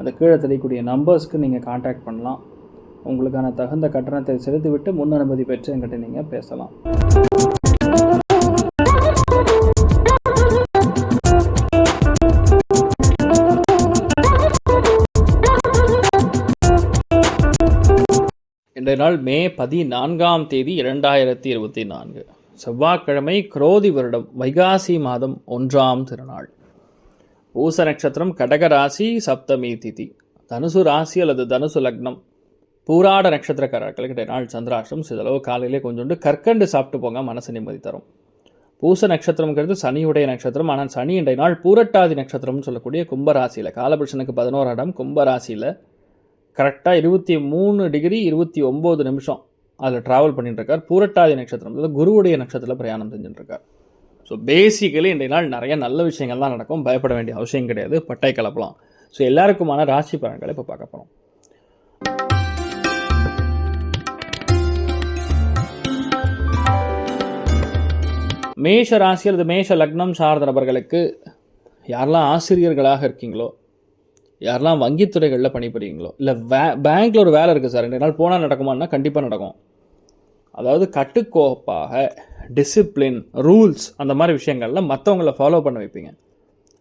அந்த கீழே தெரியக்கூடிய நம்பர்ஸ்க்கு நீங்கள் காண்டாக்ட் பண்ணலாம். உங்களுக்கான தகுந்த கட்டணத்தை செலுத்திவிட்டு முன் அனுமதி பெற்று என்கிட்ட நீங்கள் பேசலாம். இன்றைய நாள் மே பதினான்காம் தேதி இரண்டாயிரத்தி இருபத்தி நான்கு. செவ்வாய்க்கிழமை குரோதி வருடம் வைகாசி மாதம் ஒன்றாம் திருநாள். பூச நட்சத்திரம் கடக ராசி சப்தமி திதி. தனுசு ராசி அல்லது தனுசு லக்னம். பூராட நட்சத்திரக்காரர்களுக்கு நாள் சந்திராஷ்டம் சிதளவு காலையிலே கொஞ்சோண்டு கற்கண்டு சாப்பிட்டு போங்க மனசு நிம்மதி தரும். பூச நட்சத்திரம்ங்கிறது சனியுடைய நட்சத்திரம். ஆனால் சனி இன்றைய நாள் பூரட்டாதி நட்சத்திரம்னு சொல்லக்கூடிய கும்பராசியில் காலபுருஷனுக்கு பதினோரு இடம் கும்பராசியில். கரெக்டாக இருபத்தி மூணு டிகிரி இருபத்தி ஒம்பது நிமிஷம் அதில் ட்ராவல் பண்ணிட்டுருக்கார் பூரட்டாதி நட்சத்திரம் அதாவது குருவுடைய நட்சத்திரத்தில் பிரயாணம் செஞ்சுட்டுருக்கார் இருக்கார். ஸோ பேசிக்கலி இன்றைய நாள் நிறைய நல்ல விஷயங்கள் தான் நடக்கும். பயப்பட வேண்டிய அவசியம் கிடையாது. பட்டை கலப்பலாம். ஸோ எல்லாருக்குமான ராசி பலன்களை இப்போ பார்க்க போகிறோம் மேஷ ராசி அல்லது மேஷ லக்னம் சார்ந்த நபர்களுக்கு யாரெல்லாம் ஆசிரியர்களாக இருக்கீங்களோ யாரெல்லாம் வங்கித்துறைகளில் பணிபுரியுங்களோ இல்லை வே பேங்க்கில் ஒரு வேலை இருக்குது சார். ரெண்டு நாள் போனால் நடக்குமான்னா கண்டிப்பாக நடக்கும். அதாவது கட்டுக்கோப்பாக டிசிப்ளின் ரூல்ஸ் அந்த மாதிரி விஷயங்களில் மற்றவங்கள ஃபாலோ பண்ண வைப்பீங்க.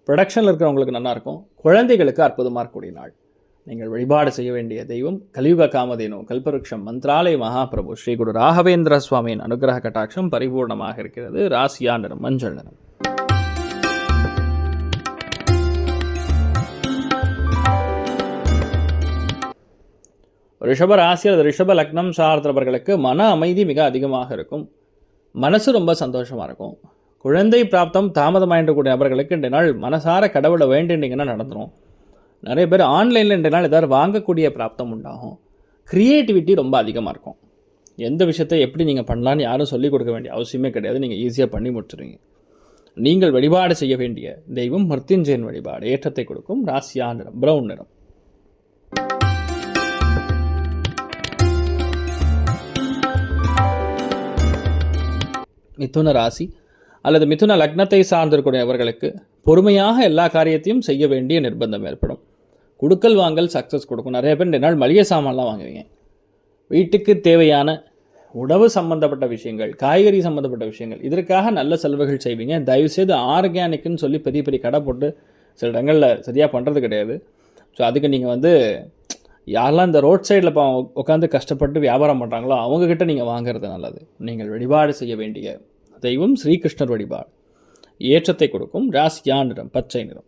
ப்ரொடக்ஷனில் இருக்கிறவங்களுக்கு நல்லாயிருக்கும் குழந்தைகளுக்கு அற்புதமாக இருக்கக்கூடிய நாள். நீங்கள் வழிபாடு செய்ய வேண்டிய தெய்வம் கலியுக காமதேனு கல்பருக்ஷம் மந்திராலய மகாபிரபு ஸ்ரீ குரு ராகவேந்திர சுவாமியின் அனுகிரக கட்டாட்சம் பரிபூர்ணமாக இருக்கிறது. ராசியா நிறம் மஞ்சள் நிறம். ரிஷப ராசி அல்லது ரிஷப லக்னம் சார்ந்தவர்களுக்கு மன அமைதி மிக அதிகமாக இருக்கும். மனசு ரொம்ப சந்தோஷமாக இருக்கும். குழந்தை பிராப்தம் தாமதமாயின்றக்கூடிய நபர்களுக்கு இன்றைய நாள் மனசார கடவுளை வேண்டினீங்கன்னா நடந்துடும் நிறைய பேர் ஆன்லைனில் இன்றைய நாள் ஏதாவது வாங்கக்கூடிய பிராப்தம் உண்டாகும். க்ரியேட்டிவிட்டி ரொம்ப அதிகமாக இருக்கும். எந்த விஷயத்தை எப்படி நீங்கள் பண்ணலான்னு யாரும் சொல்லிக் கொடுக்க வேண்டிய அவசியமே கிடையாது. நீங்கள் ஈஸியாக பண்ணி முடிச்சுருவீங்க. நீங்கள் வழிபாடு செய்ய வேண்டிய தெய்வம் மர்த்திஞ்சயன் வழிபாடு. ஏற்றத்தை கொடுக்கும். ராசியா நிறம். ப்ரௌன் நிறம். மிதுன ராசி அல்லது மிதுன லக்னத்தை சார்ந்திருக்கூடியவர்களுக்கு பொறுமையாக எல்லா காரியத்தையும் செய்ய வேண்டிய நிர்பந்தம் ஏற்படும். கொடுக்கல் வாங்கல் சக்ஸஸ் கொடுக்கும். நிறைய பேர் ரெண்டு நாள் மளிகை சாமான்லாம் வாங்குவீங்க. வீட்டுக்கு தேவையான உணவு சம்பந்தப்பட்ட விஷயங்கள் காய்கறி சம்பந்தப்பட்ட விஷயங்கள் இதற்காக நல்ல செலவுகள் செய்வீங்க. தயவுசெய்து ஆர்கானிக்னு சொல்லி பெரிய பெரிய கடை போட்டு சில இடங்களில் சரியாக பண்ணுறது கிடையாது. ஸோ அதுக்கு நீங்கள் வந்து யாரெல்லாம் இந்த ரோட் சைடில் இப்போ உட்காந்து கஷ்டப்பட்டு வியாபாரம் பண்ணுறாங்களோ அவங்கக்கிட்ட நீங்கள் வாங்குறது நல்லது. நீங்கள் வழிபாடு செய்ய வேண்டிய தெய்வம் ஸ்ரீகிருஷ்ணர் வழிபாடு. ஏற்றத்தை கொடுக்கும் ராசியா நிறம் பச்சை நிறம்.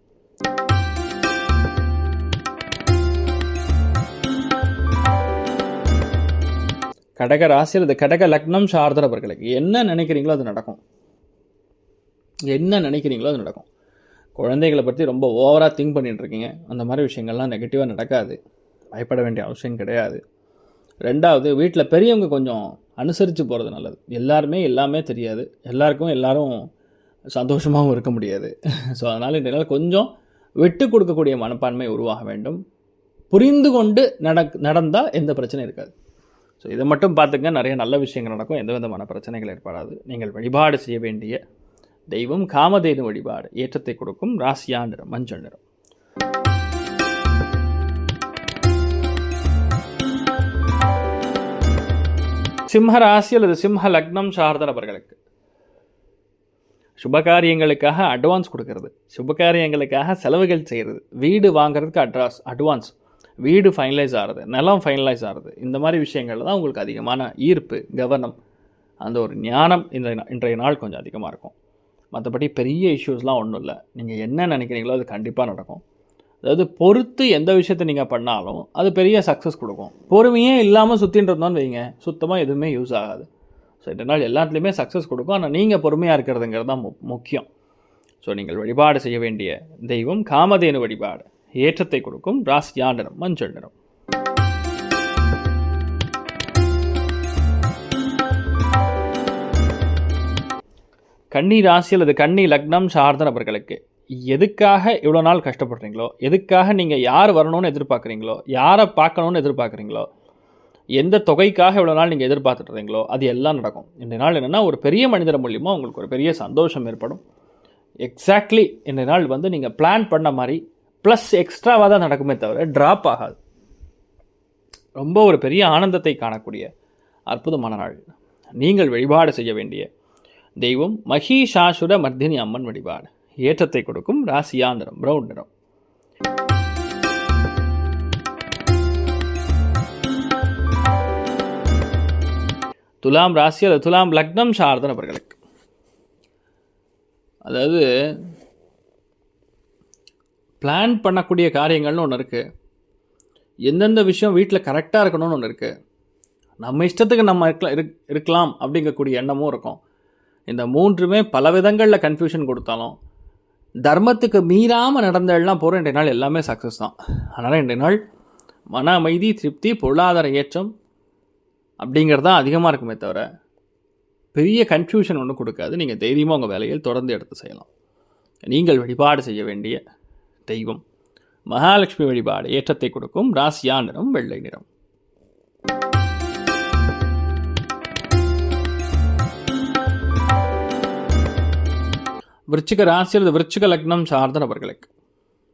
கடக ராசியில் அல்லது கடக லக்னம் சார்ந்தவர்களுக்கு என்ன நினைக்கிறீங்களோ அது நடக்கும். என்ன நினைக்கிறீங்களோ அது நடக்கும். குழந்தைகளை பற்றி ரொம்ப ஓவராக திங்க் பண்ணிகிட்ருக்கீங்க இருக்கீங்க. அந்த மாதிரி விஷயங்கள்லாம் நெகட்டிவாக நடக்காது. பயப்பட வேண்டிய அவசியம் கிடையாது. ரெண்டாவது வீட்டில் பெரியவங்க கொஞ்சம் அனுசரித்து போகிறது நல்லது. எல்லாருமே எல்லாமே தெரியாது. எல்லாருக்கும் எல்லாரும் சந்தோஷமாகவும் இருக்க முடியாது. ஸோ அதனால் இந்த கொஞ்சம் விட்டு கொடுக்கக்கூடிய மனப்பான்மை உருவாக வேண்டும். புரிந்து கொண்டு நடக் நடந்தால் எந்த பிரச்சனையும் இருக்காது. ஸோ இதை மட்டும் பார்த்துங்க. நிறைய நல்ல விஷயங்கள் நடக்கும். எந்த விதமான பிரச்சனைகள் ஏற்படாது. நீங்கள் வழிபாடு செய்ய வேண்டிய தெய்வம் காமதேனு வழிபாடு ஏற்றத்தை கொடுக்கும். ராசியா நிறம் மஞ்சள் நிறம். சிம்ம ராசி அல்லது சிம்ம லக்னம் சார்ந்த நபர்களுக்கு சுபகாரியங்களுக்காக அட்வான்ஸ் கொடுக்கறது. சுபகாரியங்களுக்காக செலவுகள் செய்கிறது வீடு வாங்குறதுக்கு அட்ராஸ் அட்வான்ஸ் வீடு ஃபைனலைஸ் ஆகிறது. நிலம் ஃபைனலைஸ் ஆகிறது. இந்த மாதிரி விஷயங்கள் தான் உங்களுக்கு அதிகமான ஈர்ப்பு கவனம். அந்த ஒரு ஞானம் இந்த இன்றைய நாள் கொஞ்சம் அதிகமாக இருக்கும். மற்றபடி பெரிய இஷ்யூஸ்லாம் ஒன்றும் இல்லை. நீங்கள் என்ன நினைக்கிறீங்களோ அது கண்டிப்பாக நடக்கும். அதாவது பொறுத்து எந்த விஷயத்தை நீங்கள் பண்ணாலும் அது பெரிய சக்ஸஸ் கொடுக்கும். பொறுமையே இல்லாமல் சுற்றின்னு இருந்தோம்னு வைங்க சுத்தமாக எதுவுமே யூஸ் ஆகாது. ஸோ இதனால் நாள் எல்லாத்துலேயுமே சக்ஸஸ் கொடுக்கும். ஆனால் நீங்கள் பொறுமையாக இருக்கிறதுங்கிறது தான் மு முக்கியம். ஸோ நீங்கள் வழிபாடு செய்ய வேண்டிய தெய்வம் காமதேனு வழிபாடு. ஏற்றத்தை கொடுக்கும் ராசியா நிறம் மஞ்சள் நிறம். கன்னி ராசி அல்லது கன்னி லக்னம் சார்ந்த நபர்களுக்கு எதுக்காக இவ்வளோ நாள் கஷ்டப்படுறீங்களோ எதுக்காக நீங்கள் யார் வரணும்னு எதிர்பார்க்குறீங்களோ யாரை பார்க்கணுன்னு எதிர்பார்க்குறீங்களோ எந்த தொகைக்காக இவ்வளோ நாள் நீங்கள் எதிர்பார்த்துட்றீங்களோ அது எல்லாம் நடக்கும். இந்த நாள் என்னென்னா ஒரு பெரிய மனிதர் மூலியமாக உங்களுக்கு ஒரு பெரிய சந்தோஷம் ஏற்படும். எக்ஸாக்ட்லி இந்த நாள் வந்து நீங்கள் பிளான் பண்ண மாதிரி ப்ளஸ் எக்ஸ்ட்ராவாக தான் நடக்குமே தவிர ட்ராப் ஆகாது. ரொம்ப ஒரு பெரிய ஆனந்தத்தை காணக்கூடிய அற்புதமான நாள். நீங்கள் வழிபாடு செய்ய வேண்டிய தெய்வம் மகிஷாசுர மர்தினி அம்மன் வழிபாடு. ஏற்றத்தை கொடுக்கும் ராசியா நிறம் பிரவுன் நிறம். துலாம் ராசி அல்லது துலாம் லக்னம் சார்ந்த நபர்களுக்கு. அதாவது பிளான் பண்ணக்கூடிய காரியங்கள்னு ஒன்று இருக்குது எந்தெந்த விஷயம் வீட்டில் கரெக்டாக இருக்கணும்னு ஒன்று இருக்குது நம்ம இஷ்டத்துக்கு நம்ம இருக்கலாம் இருக் இருக்கலாம் அப்படிங்கக்கூடிய எண்ணமும் இருக்கும். இந்த மூன்றுமே பல விதங்களில் கன்ஃபியூஷன் கொடுத்தாலும் தர்மத்துக்கு மீறாமல் நடந்தெல்லாம் போகிற இன்றைய நாள் எல்லாமே சக்ஸஸ் தான். அதனால் இன்றைய நாள் மன அமைதி திருப்தி பொருளாதார ஏற்றம் அப்படிங்கிறது தான் அதிகமாக இருக்குமே தவிர பெரிய கன்ஃபியூஷன் ஒன்றும் கொடுக்காது. நீங்கள் தைரியமாக உங்கள் வேலையில் தொடர்ந்து எடுத்து செய்யலாம். நீங்கள் வழிபாடு செய்ய வேண்டிய தெய்வம். மகாலட்சுமி வழிபாடு ஏற்றத்தை கொடுக்கும். ராசியா நிறம் வெள்ளை நிறம். விருச்சிக ராசி அல்லது விருச்சிக லக்னம் சார்ந்த நபர்களுக்கு.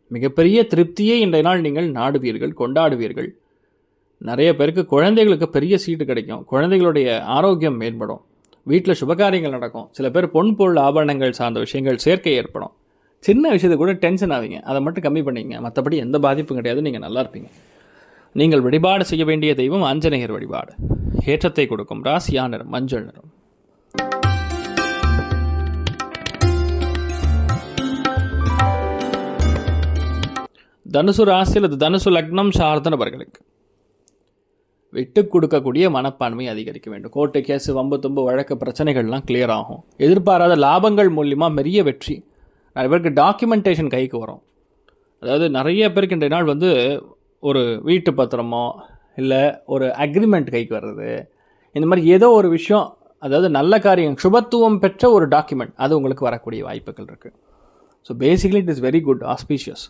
மிகப்பெரிய திருப்தியை இன்றைய நாள் நீங்கள் நாடுவீர்கள் கொண்டாடுவீர்கள். நிறைய பேருக்கு குழந்தைகளுக்கு பெரிய சீட்டு கிடைக்கும். குழந்தைகளுடைய ஆரோக்கியம் மேம்படும். வீட்டில் சுபகாரியங்கள் நடக்கும். சில பேர் பொன் பொருள் ஆபரணங்கள் சார்ந்த விஷயங்கள் சேர்க்கை ஏற்படும். சின்ன விஷயத்தை கூட டென்ஷன் ஆவீங்க. அதை மட்டும் கம்மி பண்ணிங்க மற்றபடி எந்த பாதிப்பும் கிடையாது. நீங்கள் நல்லா இருப்பீங்க. நீங்கள் வழிபாடு செய்ய வேண்டிய தெய்வம் ஆஞ்சநேயர் வழிபாடு. ஏற்றத்தை கொடுக்கும். ராசியா நிறம் மஞ்சள் நிறம். தனுசு ராசி அல்லது தனுசு லக்னம் சார்ந்த நபர்களுக்கு விட்டு கொடுக்கக்கூடிய மனப்பான்மை அதிகரிக்க வேண்டும். கோர்ட்டு கேஸு வம்பு தும்பு வழக்கு பிரச்சனைகள்லாம் கிளியர் ஆகும். எதிர்பாராத லாபங்கள் மூலியமாக பெரிய வெற்றி. நிறைய பேருக்கு டாக்குமெண்டேஷன் கைக்கு வரும். அதாவது நிறைய பேருக்கு இன்றைய நாள் வந்து ஒரு வீட்டு பத்திரமோ இல்லை ஒரு அக்ரிமெண்ட் கைக்கு வர்றது. இந்த மாதிரி ஏதோ ஒரு விஷயம் அதாவது நல்ல காரியம் சுபத்துவம் பெற்ற ஒரு டாக்குமெண்ட் அது உங்களுக்கு வரக்கூடிய வாய்ப்புகள் இருக்குது so basically it is very good auspicious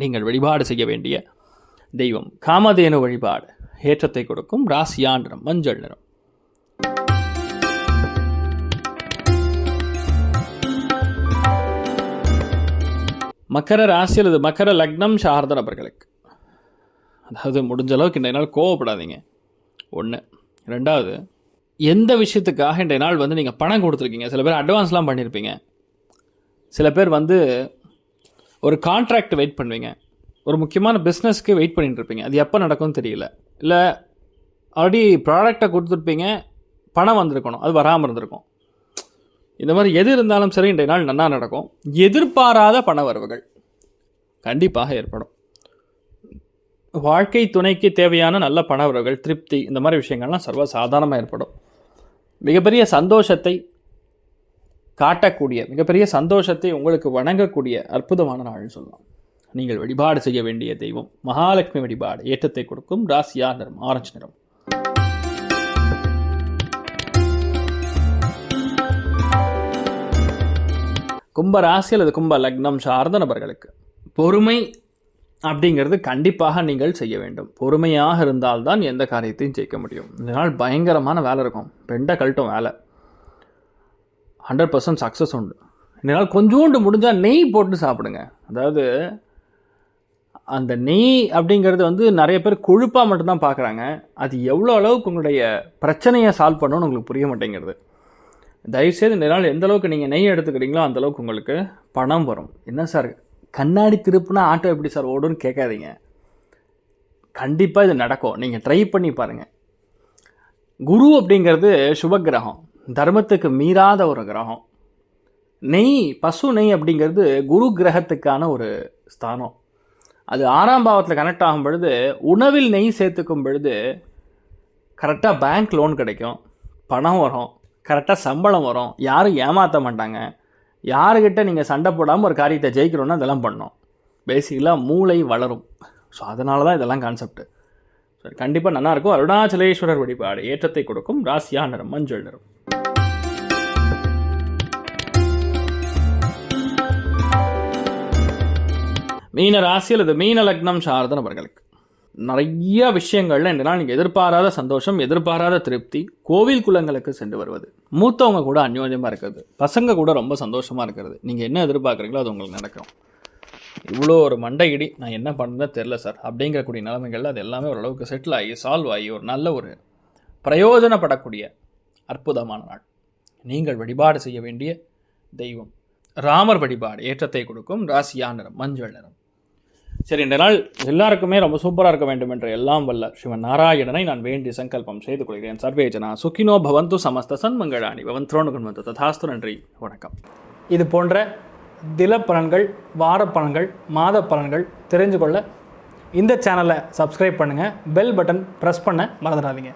நீங்கள் வழிபாடு செய்ய வேண்டிய தெய்வம். காமதேனு வழிபாடு ஏற்றத்தை கொடுக்கும் ராசியாண்டிரம் நிறம் மஞ்சள் நிறம். மக்கர ராசி அல்லது மக்கர லக்னம் சார்ந்த நபர்களுக்கு. அதாவது முடிஞ்ச அளவுக்கு இன்றைய நாள் கோவப்படாதீங்க. ஒன்று ரெண்டாவது எந்த விஷயத்துக்காக இன்றைய நாள் வந்து நீங்கள் பணம் கொடுத்துருக்கீங்க? சில பேர் அட்வான்ஸ்லாம் பண்ணியிருப்பீங்க சில பேர் வந்து ஒரு கான்ட்ராக்ட் வெயிட் பண்ணுவீங்க. ஒரு முக்கியமான பிஸ்னஸ்க்கு வெயிட் பண்ணிட்டு இருப்பீங்க. அது எப்போ நடக்கும்னு தெரியல. இல்லை ஆல்ரெடி ப்ராடக்டை கொடுத்துருப்பீங்க. பணம் வந்திருக்கணும். அது வராமல் இருந்திருக்கும். இந்த மாதிரி எது இருந்தாலும் சரி இன்றைய நாள் நன்னா நடக்கும். எதிர்பாராத பண வரவுகள் கண்டிப்பாக ஏற்படும். வாழ்க்கை துணைக்கு தேவையான நல்ல பண வரவுகள் திருப்தி இந்த மாதிரி விஷயங்கள்லாம் சர்வ சாதாரணமாக ஏற்படும். மிகப்பெரிய சந்தோஷத்தை காட்டக்கூடிய மிகப்பெரிய சந்தோஷத்தை உங்களுக்கு வணங்கக்கூடிய அற்புதமான நாள்னு சொல்லலாம். நீங்கள் வழிபாடு செய்ய வேண்டிய தெய்வம் மகாலட்சுமி வழிபாடு ஏற்றத்தை கொடுக்கும் ராசியா நிறம் ஆரஞ்சு நிறம். கும்ப ராசி அல்லது கும்ப லக்னம் சார்ந்த நபர்களுக்கு பொறுமை அப்படிங்கிறது கண்டிப்பாக நீங்கள் செய்ய வேண்டும். பொறுமையாக இருந்தால்தான் எந்த காரியத்தையும் ஜெயிக்க முடியும். இதனால் பயங்கரமான வேலை இருக்கும். பெண்டை கழட்டும் வேலை. ஹண்ட்ரட் பர்சன்ட் சக்ஸஸ் உண்டு. என்னால் கொஞ்சோண்டு முடிஞ்சால் நெய் போட்டு சாப்பிடுங்க. அதாவது அந்த நெய் அப்படிங்கிறது வந்து நிறைய பேர் கொழுப்பாக மட்டும்தான் பார்க்குறாங்க அது எவ்வளோ அளவுக்கு உங்களுடைய பிரச்சனையை சால்வ் பண்ணணும்னு உங்களுக்கு புரிய மாட்டேங்கிறது. தயவுசெய்து இந்த நாள் எந்த அளவுக்கு நீங்கள் நெய் எடுத்துக்கிறீங்களோ அந்தளவுக்கு உங்களுக்கு பணம் வரும். என்ன சார் கண்ணாடி திருப்புனா ஆட்டோ எப்படி சார் ஓடும்னு கேட்காதீங்க. கண்டிப்பாக இது நடக்கும். நீங்கள் ட்ரை பண்ணி பாருங்கள் குரு அப்படிங்கிறது சுபகிரகம் தர்மத்துக்கு மீறாத ஒரு கிரகம். நெய் பசு நெய் அப்படிங்கிறது குரு கிரகத்துக்கான ஒரு ஸ்தானம். அது ஆறாம் பாவத்தில் கனெக்ட் ஆகும் பொழுது உணவில் நெய் சேர்த்துக்கும் பொழுது கரெக்டாக பேங்க் லோன் கிடைக்கும். பணம் வரும். கரெக்டாக சம்பளம் வரும். யாரும் ஏமாற்ற மாட்டாங்க. யாருக்கிட்ட நீங்கள் சண்டை போடாமல் ஒரு காரியத்தை ஜெயிக்கணும்னா அதெல்லாம் பண்ணோம். பேசிக்கலாக மூளை வளரும். ஸோ அதனால தான் இதெல்லாம் கான்செப்ட் சரி கண்டிப்பாக நல்லாயிருக்கும் அருணாச்சலேஸ்வரர் வழிபாடு. ஏற்றத்தை கொடுக்கும். ராசியா நிறம் மஞ்சள் நிறம். மீன ராசி அல்லது மீன லக்னம் சார்ந்த நபர்களுக்கு. நிறைய விஷயங்கள்ல இந்த நீங்கள் எதிர்பாராத சந்தோஷம் எதிர்பாராத திருப்தி கோவில் குளங்களுக்கு சென்று வருவது. மூத்தவங்க கூட அந்யோன்யமாக இருக்கிறது. பசங்க கூட ரொம்ப சந்தோஷமாக இருக்கிறது. நீங்கள் என்ன எதிர்பார்க்குறீங்களோ அது உங்களுக்கு நடக்கும். இவ்வளோ ஒரு மண்டை இடி நான் என்ன பண்ணுறதுன்னு தெரில சார். அப்படிங்கிறக்கூடிய நிலைமைகள்ல அது எல்லாமே ஓரளவுக்கு செட்டில் ஆகி சால்வ் ஆகி ஒரு நல்ல ஒரு பிரயோஜனப்படக்கூடிய அற்புதமான நாள். நீங்கள் வழிபாடு செய்ய வேண்டிய தெய்வம். ராமர் வழிபாடு ஏற்றத்தை கொடுக்கும். ராசியா நிறம் மஞ்சள் நிறம். சரி இந்த நாள் எல்லாருக்குமே ரொம்ப சூப்பராக இருக்க வேண்டும் என்ற எல்லாம் வல்ல சிவன் நாராயணனை நான் வேண்டி சங்கல்பம் செய்து கொள்கிறேன். சர்வேஜனா சுகினோ பவந்து சமஸ்த சன்மங்களாணி பவன் திரோணுகன் வந்து ததாஸ்து நன்றி. வணக்கம். இது போன்ற தில பலன்கள் வார பலன்கள் மாத பலன்கள் தெரிஞ்சு கொள்ள இந்த சேனலை சப்ஸ்கிரைப் பண்ணுங்கள் பெல் பட்டன் ப்ரெஸ் பண்ண மறந்துடாதீங்க.